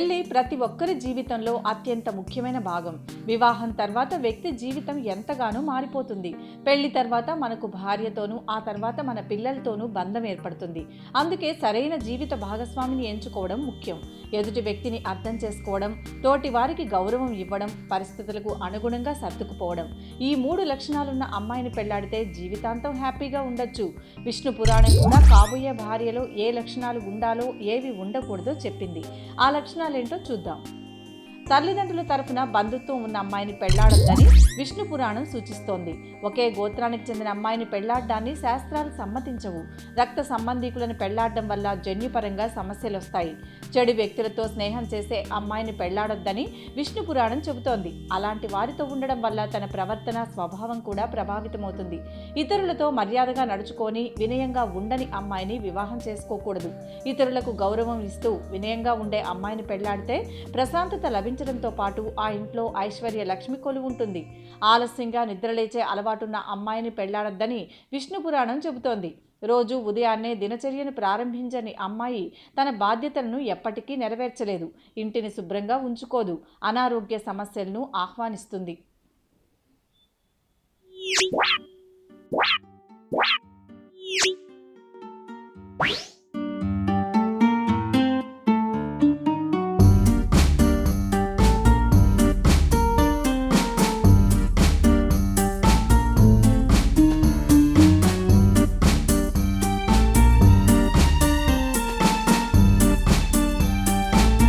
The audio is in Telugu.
Dale. ప్రతి ఒక్కరి జీవితంలో అత్యంత ముఖ్యమైన భాగం. వివాహం తర్వాత వ్యక్తి జీవితం ఎంతగానో మారిపోతుంది. పెళ్ళి తర్వాత మనకు భార్యతోనూ ఆ తర్వాత మన పిల్లలతోనూ బంధం ఏర్పడుతుంది. అందుకే సరైన జీవిత భాగస్వామిని ఎంచుకోవడం ముఖ్యం. ఎదుటి వ్యక్తిని అర్థం చేసుకోవడం తోటి వారికి గౌరవం ఇవ్వడం పరిస్థితులకు అనుగుణంగా సర్దుకుపోవడం. ఈ మూడు లక్షణాలున్న అమ్మాయిని పెళ్ళాడితే జీవితాంతం హ్యాపీగా ఉండొచ్చు. విష్ణు పురాణం కూడా కాబోయే భార్యలో ఏ లక్షణాలు ఉండాలో ఏవి ఉండకూడదో చెప్పింది. ఆ లక్షణాలేంటో చూద్దాం తల్లిదండ్రుల తరఫున బంధుత్వం ఉన్న అమ్మాయిని పెళ్ళాడొద్దని విష్ణు పురాణం సూచిస్తోంది. ఒకే గోత్రానికి చెందిన అమ్మాయిని పెళ్ళాడడాన్ని శాస్త్రాలు సమ్మతించవు. రక్త సంబంధీకులను పెళ్ళాడడం వల్ల జన్యుపరంగా సమస్యలు వస్తాయి చెడు వ్యక్తులతో స్నేహం చేసే అమ్మాయిని పెళ్ళాడొద్దని విష్ణు పురాణం చెబుతోంది. అలాంటి వారితో ఉండడం వల్ల తన ప్రవర్తన స్వభావం కూడా ప్రభావితమవుతుంది. ఇతరులతో మర్యాదగా నడుచుకొని వినయంగా ఉండని అమ్మాయిని వివాహం చేసుకోకూడదు. ఇతరులకు గౌరవం ఇస్తూ వినయంగా ఉండే అమ్మాయిని పెళ్ళాడితే ప్రశాంతత లభించడంతో పాటు ఆ ఇంట్లో ఐశ్వర్య లక్ష్మి కొలువు ఉంటుంది. ఆలస్యంగా నిద్రలేచే అలవాటున్న అమ్మాయిని పెళ్ళాడద్దని విష్ణు పురాణం చెబుతోంది. రోజు ఉదయాన్నే దినచర్యను ప్రారంభించని అమ్మాయి తన బాధ్యతలను ఎప్పటికీ నెరవేర్చలేదు. ఇంటిని శుభ్రంగా ఉంచుకోదు. అనారోగ్య సమస్యలను ఆహ్వానిస్తుంది.